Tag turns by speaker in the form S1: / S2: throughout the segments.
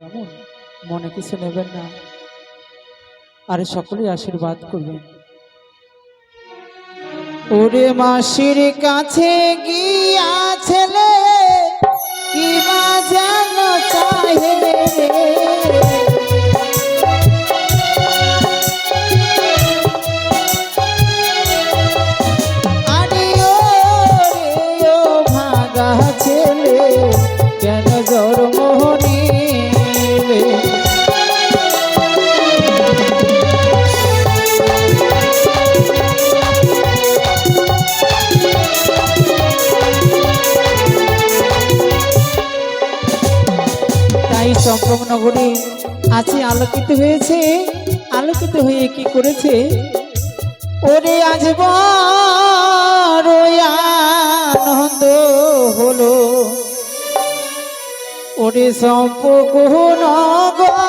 S1: কেমন? মনে কিছু নেবেন না। আর সকলেই আশীর্বাদ করবেন। ওরে মাসির কাছে গিয়া ছেলে, কি মা জানো চাহে তাই চম্পকনগরী আছে, আলোকিত হয়েছে। আলোকিত হয়ে কি করেছে? ওরে আজ আনন্দ হলো। ওরে সম্পর্ক নগর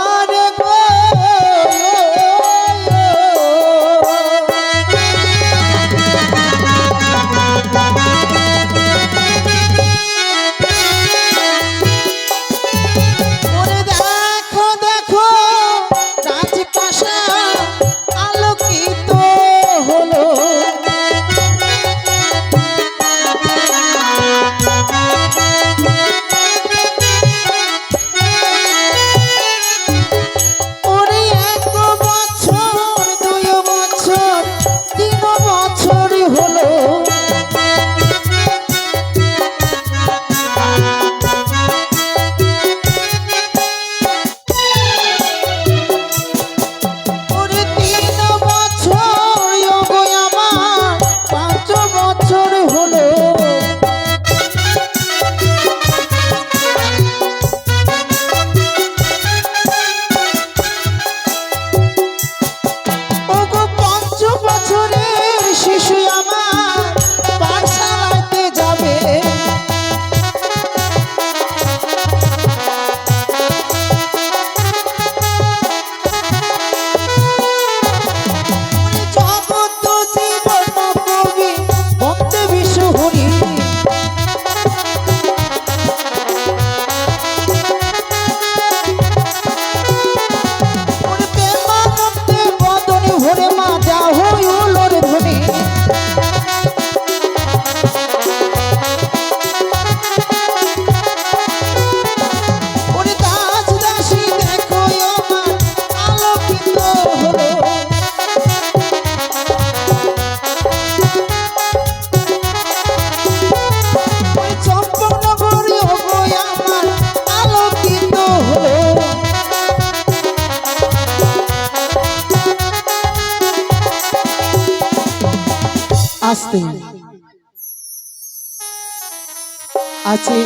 S1: আছে,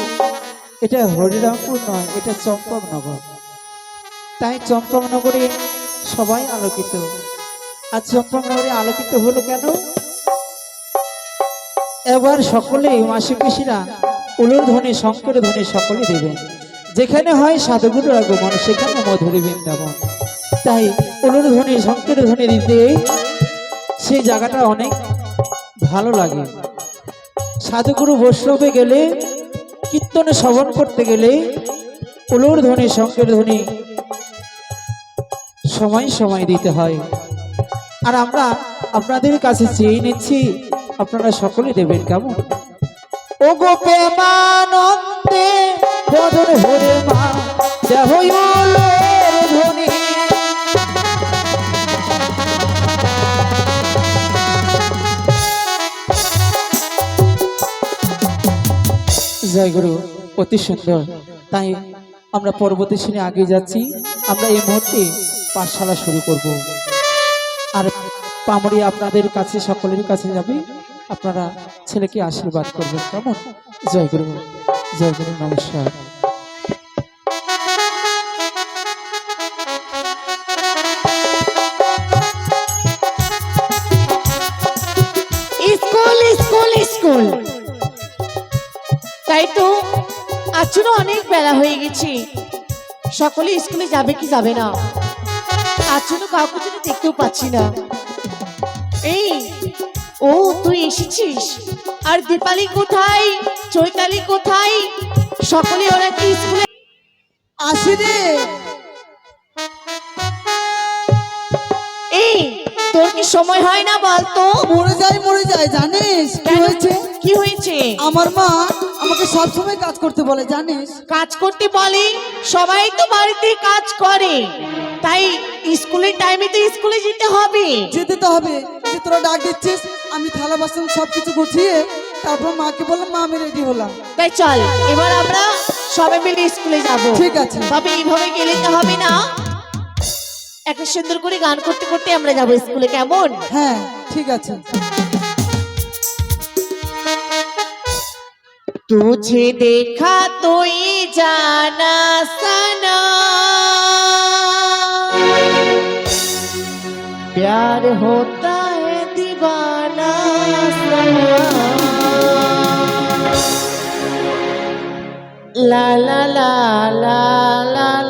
S1: এটা হরিরামপুর নয়, এটা চম্পকনগর। তাই চম্পকনগরে সবাই আলোকিত। আর চম্পকনগরে আলোকিত হলো কেন? এবার সকলেই মাসি পিসিরা উলুর ধ্বনি শঙ্কর ধ্বনি সকলে দেবেন। যেখানে হয় সাধুগুরুর আগমন, সেখানে মধুরী বৃন্দাবন। তাই উলুর ধ্বনি শঙ্কর ধ্বনি দিতে সেই জায়গাটা অনেক ভালো লাগে। সাধুগুরু বৈষ্ণবে গেলে কীর্তনে শ্রবণ করতে গেলে উলুর ধ্বনি শঙ্কের ধ্বনি সময় সময় দিতে হয়। আর আমরা আপনাদের কাছে চেয়ে নিচ্ছি, আপনারা সকলে দেবেন কেমন? ও গো প্রেমানন্দে বদন ভরে মা দেহ জয় গুরু অতি সুন্দর। তাই আমরা পরবর্তী শ্রেণি আগে যাচ্ছি। আমরা এই মুহূর্তে পাঠশালা শুরু করব। আর পামড়ি আপনাদের কাছে, সকলের কাছে যাবে। আপনারা ছেলেকে আশীর্বাদ করবেন। কেমন? জয় গুরু জয় গুরু নমস্কার।
S2: তাই তো আজও অনেক বেলা হয়ে গেছে। সকলে স্কুলে যাবে কি যাবে না? আজও কাউকে যেন দেখতেও পাচ্ছি না। এই ও তুই এসেছিস? আর দীপালি কোথায়? চৈতালি কোথায়? সকলে ওরা কি স্কুলে
S3: আসি রে?
S2: এই তোর কি সময় হয় না বলতো?
S3: মরে যায় মরে যায় জানিস? কি হয়েছে?
S2: কি হয়েছে?
S3: আমার মা আমাকে সব সময় কাজ করতে বলে জানিস?
S2: কাজ করতে বলে? সবাই তো বাড়িতে কাজ করে। তাই স্কুলের টাইমে তো স্কুলে যেতে হবে।
S3: যেতে তো হবে। যে তোরা ডাক দিচ্ছিস আমি থালা বাসন সব কিছু গুছিয়ে তারপর মাকে বললাম মা আমি রেডি হলাম।
S2: তাই চল এবার আমরা সবাই মিলে স্কুলে যাব।
S3: ঠিক আছে।
S2: তবে এইভাবে গেলে তো হবে না। একটা সুন্দর করে গান করতে করতে আমরা যাব স্কুলে কেমন?
S3: হ্যাঁ ঠিক আছে।
S2: तुझे देखा तो ये जाना सना प्यार होता है दीवाना सना ला ला ला ला ला ला ला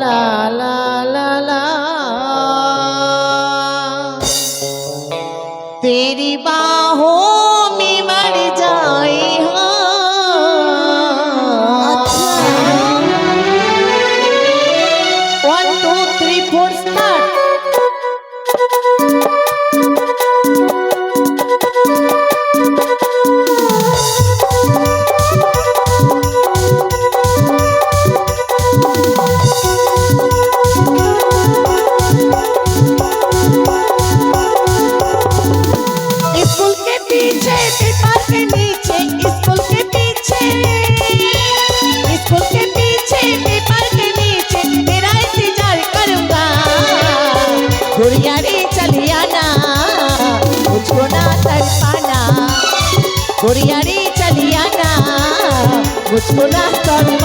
S2: সোনা তরু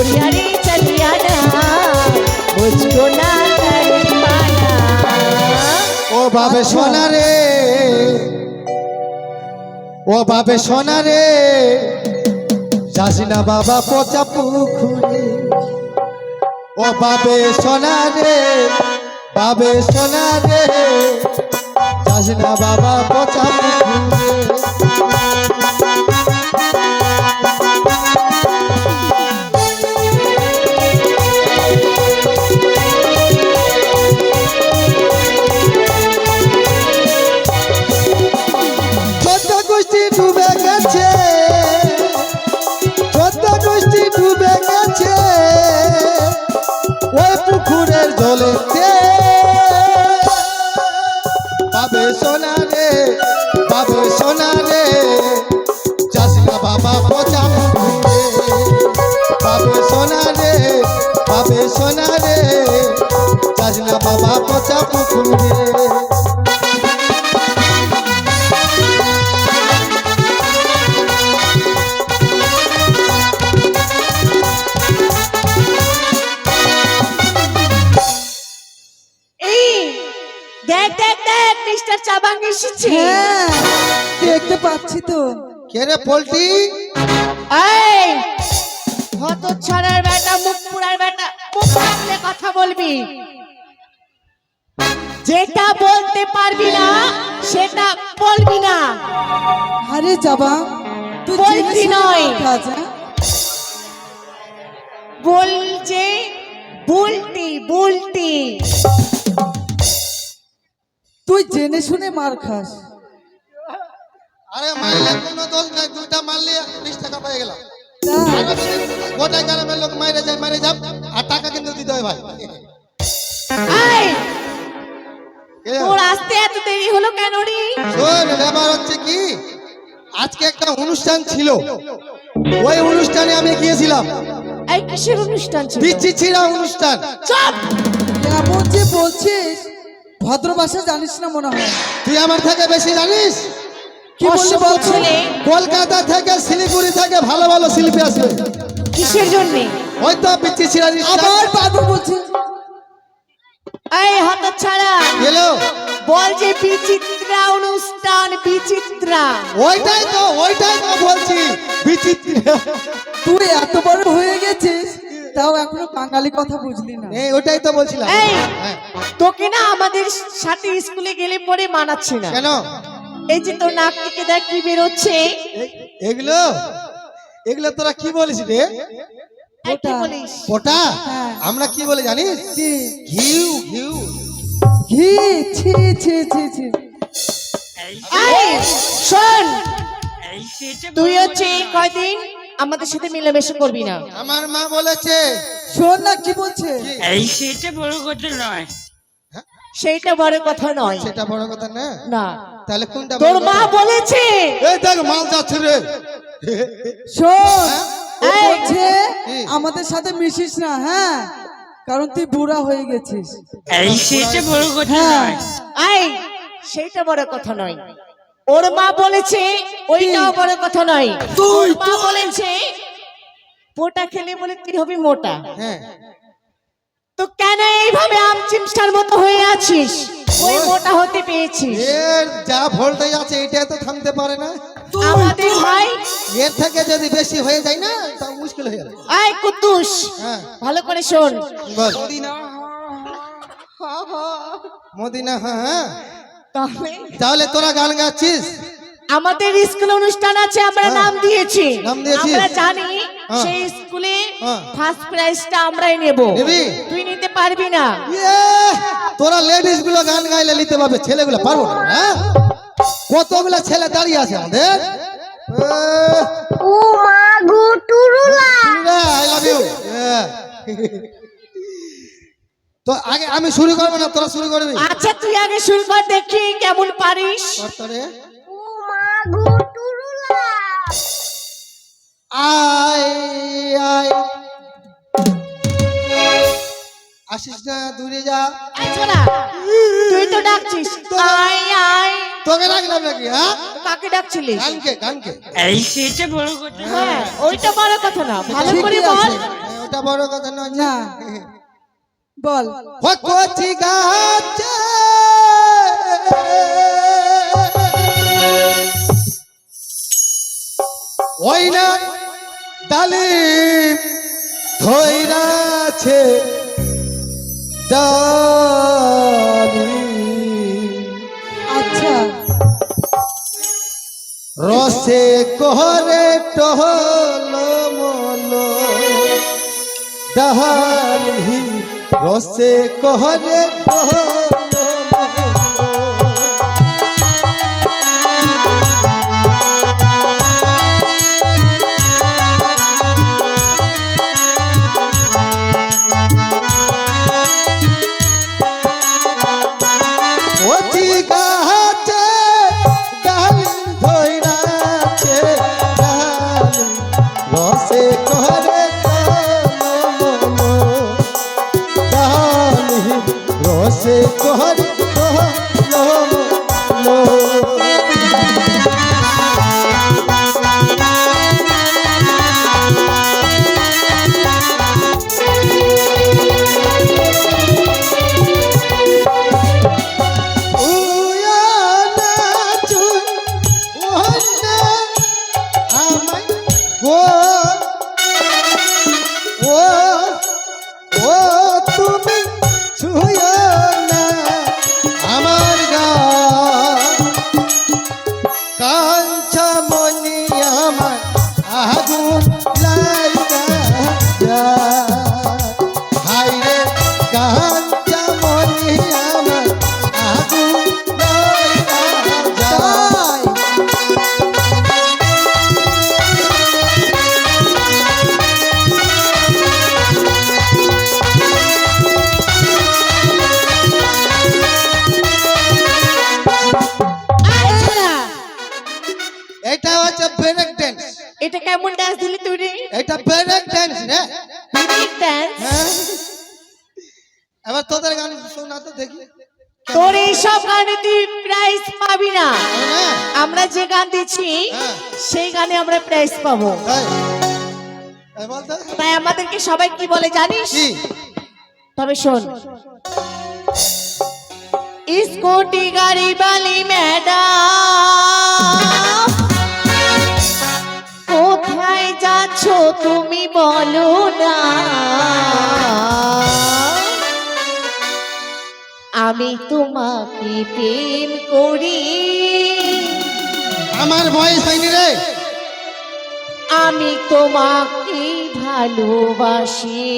S2: गुड़िया रे चली आना मुझको ना तर पाना
S4: ও বাবে সোনা রে ও বাবে সোনা রে যাস না বাবা পচা পুকুরে ও বাবে সোনা রে বাবে সোনা রে যাস না বাবা পচা পুকুরে
S2: মিস্টার চাবাং এসেছে।
S3: হ্যাঁ দেখতে পাচ্ছি তো।
S4: কে রে পোল্ট্রি
S2: এই হত ছড়ার বেটা মুখ পুরার বেটা মুখ রাখলে কথা বলবি। যেটা বলতে পারবি না সেটা বলবি না।
S3: আরে যাবা তুই
S2: বলতি নয়।
S3: হ্যাঁ?
S2: বলছে বুলটি বুলটি।
S3: তুই জেনে শুনে মার খাস।
S4: আরে মারলে কোনো দোষ নাই দুইটা মারলে বিশ টাকা পেয়ে গেলাম।
S3: তাই?
S4: গোটাই গ্রামের লোক মাইরে যায় মাইরে যাব আর টাকা কিন্তু দিতে হয় ভাই।
S2: এই! তোর আসতে এত দেরি হলো কেন রে?
S4: শোন ব্যাপার হচ্ছে কি? আজকে একটা অনুষ্ঠান ছিল। ওই অনুষ্ঠানে আমি গিয়েছিলাম।
S2: এই কিসের অনুষ্ঠান ছিল?
S4: পিচ্ছি অনুষ্ঠান।
S2: চুপ!
S3: এমন যে বলছিস? ভদ্র ভাষা জানিস না মনে হয়?
S4: তুই আমার থেকে বেশি জানিস?
S3: কি
S4: কলকাতা থেকে শিলিগুড়ি থেকে ভালো ভালো শিল্পী আসবে।
S2: কিসের জন্য?
S4: ওই তো পিচ্ছি ছিড়া
S3: আবার বাদু বলছি।
S2: এই হত ছাড়া
S4: গেলো
S2: বল যে বিচিত্রা অনুষ্ঠান বিচিত্রা।
S4: ওইটাই তো ওইটাই তো বলছি বিচিত্র।
S3: তুই এত বড় হয়ে গেছিস। তাও এখনও বাঙালি কথা বুঝলি না।
S4: এই ওইটাই তো বলছিলাম।
S2: এই
S4: হ্যাঁ।
S2: তোকে না আমাদের সাথে স্কুলে গেলে পরে মানাচ্ছে না।
S4: কেন?
S2: এই যে তোর নাক থেকে দেখ কি বেরোচ্ছে।
S4: এগুলো? এগুলো তোরা কি বলিস রে?
S3: ওটা।
S4: ওটা
S3: হ্যাঁ।
S4: আমরা কি বলে জানিস? ঘিউ ঘিউ।
S3: ঘি ছি ছি ছি ছি।
S2: এই শোন। তুই হচ্ছে কয়দিন আমাদের সাথে মিলেমিশে করবি না।
S4: আমার মা বলেছে।
S3: শোন না কি বলছে?
S5: এই সেটা বড় কথা নয়।
S2: সেইটা বড় কথা নয়।
S4: সেটা বড় কথা না?
S2: না।
S4: তাহলে কোনটা
S2: তোর মা বলেছে।
S4: এই দেখ মাল যাচ্ছে রে।
S3: শোন ও বলছে আমাদের সাথে মিশিস না হ্যাঁ? কারণ তুই বুড়া হয়ে গেছিস।
S5: এই সেটা বড় কথা
S3: হ্যাঁ।
S5: নয়।
S2: এই সেইটা বড় কথা নয়। ওর মা বলেছে ওইটাও বড় কথা নয়।
S3: তুই
S2: মা বলেছে পোটা খেলে বলে তুই হবি মোটা?
S4: হ্যাঁ।
S2: তো কেন এইভাবে আম চিমসার মতো হয়ে আছিস? ওই মোটা হতে পেয়েছিস।
S4: এর যা ভোল্টেজ আছে এটা তো থামতে পারে না।
S2: আমাদের ভাই
S4: এর থেকে যদি বেশি হয়ে যায় না তাও মুশকিল হয়ে যাবে।
S2: আয় কুদ্দুস
S4: হ্যাঁ।
S2: ভালো করে শোন।
S4: বল। মদিনা হ্যাঁ হ্যাঁ।
S2: তাহলে?
S4: তাহলে তোরা গান গাচ্ছিস?
S2: আমাদের স্কুল অনুষ্ঠান আছে আমরা
S4: হ্যাঁ।
S2: নাম দিয়েছি। আমরা জানি
S4: হ্যাঁ।
S2: সেই স্কুলে
S4: হ্যাঁ।
S2: ফার্স্ট প্রাইজটা আমরাই নেব। তুই নিতে পারবি না।
S4: ইয়ে, তোরা লেডিসগুলো গান গাইলে নিতে পারবে ছেলেগুলো পারব না হ্যাঁ? কতগুলো ছেলে দাঁড়িয়ে আছে আমাদের? আই লাভ ইউ তো আগে আমি শুরু করব না তোরা শুরু করবি।
S2: আচ্ছা তুই আগে শুরু কর দেখি কেমন পারিস।
S4: আয় আয়। আসিস না দূরে যা।
S2: তুই তো ডাকছিস। আয় আয়।
S4: তোকে রাখলাম নাকি হ্যাঁ?
S2: কাকে ডাকছিলিস?
S4: গানকে গানকে।
S5: এই সেটা বড় কথা
S2: হ্যাঁ ওইটা বড় কথা না। ভালো করে বল।
S4: ওটা বড় কথা নয়।
S3: না। বল।
S4: ও কচি গাছে? ওই না ডালিম ধৈরাছে
S3: আচ্ছা।
S4: রসে কোহরে টহল মল ডালি রসে কহরে টহল
S2: এটা কেমন ডান্স দিলি তুই রে?
S4: এটা ব্রেক ড্যান্স রে।
S2: ডান্স
S4: হ্যাঁ। এবার তোদের গান শোনা তো দেখি।
S2: তোর এইসব গানে তুই প্রাইজ পাবি না। আমরা যে গান দিচ্ছি
S4: হ্যাঁ।
S2: সেই গানে আমরা প্রাইজ পাবো।
S4: এই
S2: তাই আমাদেরকে সবাই কি বলে জানিস? তবে শোন। স্কুটি গাড়ি বালি ম্যাডাম আমি তোমাকে প্রেম করি।
S4: আমার বয়স হয়নি রে।
S2: আমি তোমাকে ভালোবাসি।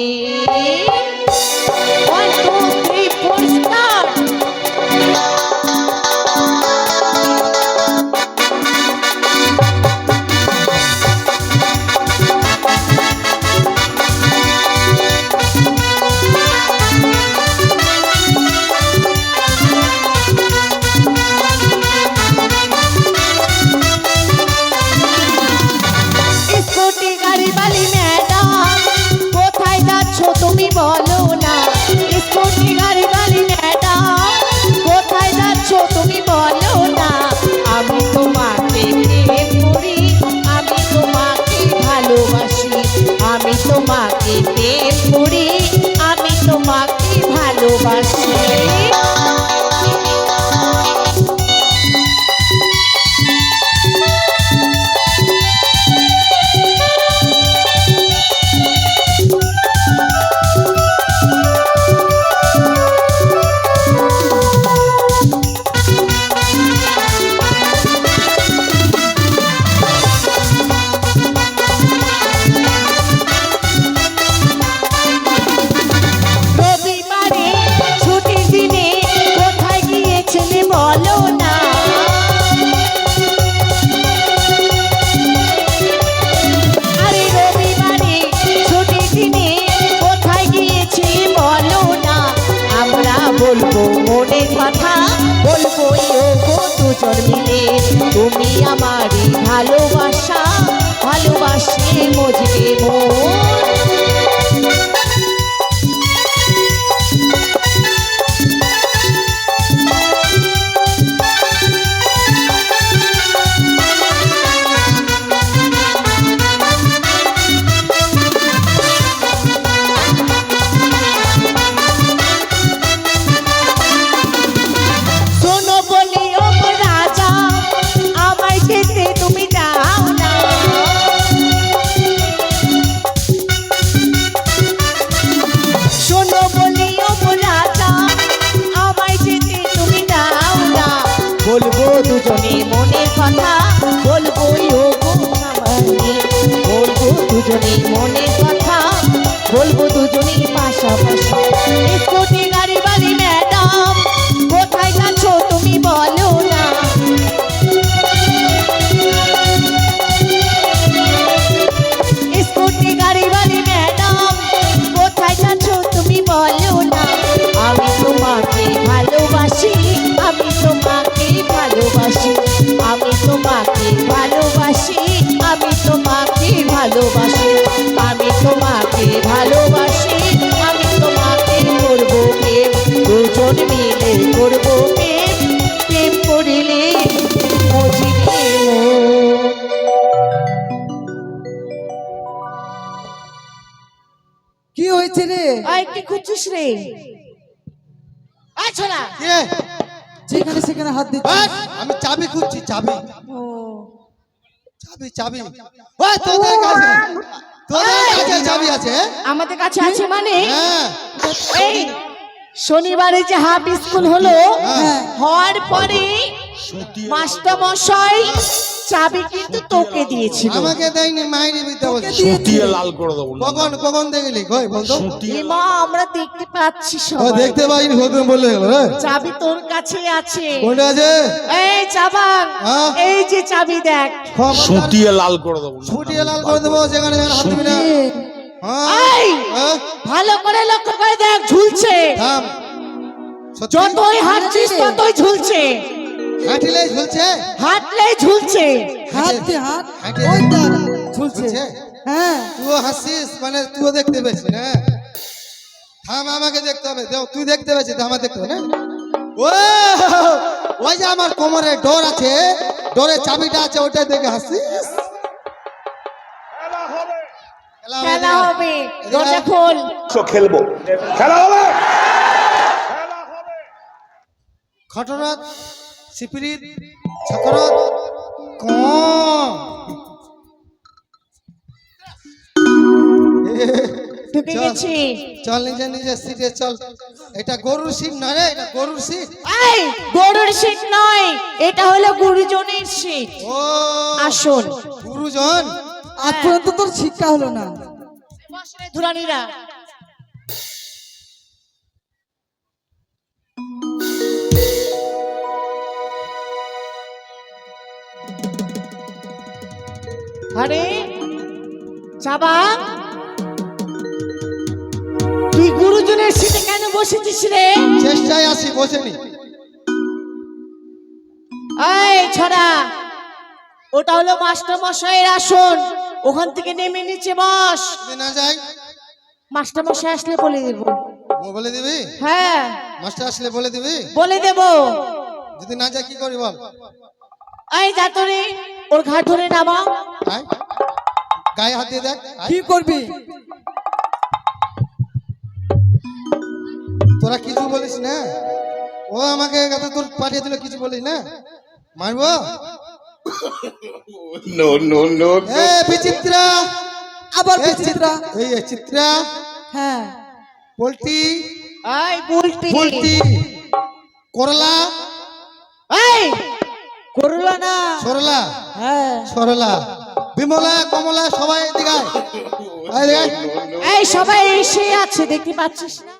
S3: কি? রে? যেখানে সেখানে হাত
S4: আমি চাবি খুঁজছি চাবি।
S3: ও।
S4: চাবি চাবি। ওই তোদের কাছে। তোদের কাছে চাবি আছে?
S2: আমাদের কাছে আছে মানে?
S4: হ্যাঁ।
S2: এই শনিবারে যে হাফ স্কুল হলো
S3: হ্যাঁ।
S2: হওয়ার পরে মাস্টার মশাই চাবি কিন্তু তোকে দিয়েছিল।
S4: আমাকে দেয়নি মাইরি বিদ্যা বলছে।
S6: সুটিয়ে লাল করে দেবো
S4: কখন কখন দেখলি কই বলতো
S2: মা আমরা দেখতে পাচ্ছি
S4: ও
S2: সবাই।
S4: দেখতে পাইনি কখন বললে গেল রে
S2: চাবি তোর কাছে আছে।
S4: কোনটা আছে?
S2: এই চাবান
S4: হ্যাঁ?
S2: এই যে চাবি দেখ।
S6: সুটিয়ে লাল করে দেবো
S4: ছুটিয়ে লাল করে দেবো যেখানে যেখানে হাত দিবি না। হ্যাঁ?
S2: এই!
S4: হ্যাঁ?
S2: ভালো করে লক্ষ্য করে দেখ ঝুলছে।
S4: থাম।
S2: যতই হাঁটছিস ততই ঝুলছে।
S4: হাঁটিলে ঝুলছে?
S2: হাঁটলেই ঝুলছে।
S3: হাত দে হাত ওই দেখ ঝুলছে? হ্যাঁ।
S4: তুইও হাসিস? মানে তুইও দেখতে পেয়েছিস না থাম আমাকে দেখতে হবে। দেও তুই দেখতে পেয়েছিস আমার দেখতে হবে না ও! ওই যে আমার কোমরে ডোর আছে। ডোরের চাবিটা আছে ওটা দেখে হাসিস? খেলা হবে,
S2: দরজা খোল।
S6: খেলব। খেলা হবে।
S4: খটরত সিপিরিত ছকরত কম।
S2: ঢুকে
S4: চল।
S2: গেছি।
S4: চল নিজে নিজে সিটে চল। এটা গরুর সিট নয় রে এটা গরুর সিট
S2: এই গরুর সিট নয় এটা হলো গুরুজনের সিট
S4: ও
S2: আসুন।
S4: গুরুজন।
S3: আজ পর্যন্ত তোর শিক্ষা হলো না।
S2: বসরে ধুরানিরা আরে চাবা তুই গুরুজনের সিটে কেন বসেছিস রে?
S4: চেষ্টায় আসি বসেনি।
S2: এই ছড়া ওটা হলো মাস্টার মশাইয়ের আসন। ওখান থেকে নেমে নিচে বস।
S4: না যাই।
S2: মাস্টার মশাই আসলে বলে দেব।
S4: ও বলে দিবি?
S2: হ্যাঁ।
S4: মাস্টার আসলে বলে দিবি?
S2: বলে দেব।
S4: যদি না যাই কি করি বল?
S2: এই যাতরে ওর ঘাট ধরে নামা।
S4: আয়। গায়ে হাত দিয়ে দেখ।
S3: কি করবি?
S4: তোরা কিছু বলিস না? ও আমাকে এত তোর পাঠিয়ে দিল কিছু বলিস না? মারবো?
S6: নো নো নো
S4: এ বিচিত্রা!
S3: আবার বিচিত্রা?
S4: এই চিত্রা।
S3: হ্যাঁ।
S4: পোল্ট্রি
S2: এই বুলটি
S4: পোল্ট্রি করলা।
S2: এই!
S3: করলা না?
S4: সরলা।
S3: হ্যাঁ।
S4: সরলা। বিমলা কমলা সবাই এদিকে
S2: এই সবাই এসে আছে দেখতে পাচ্ছিস না?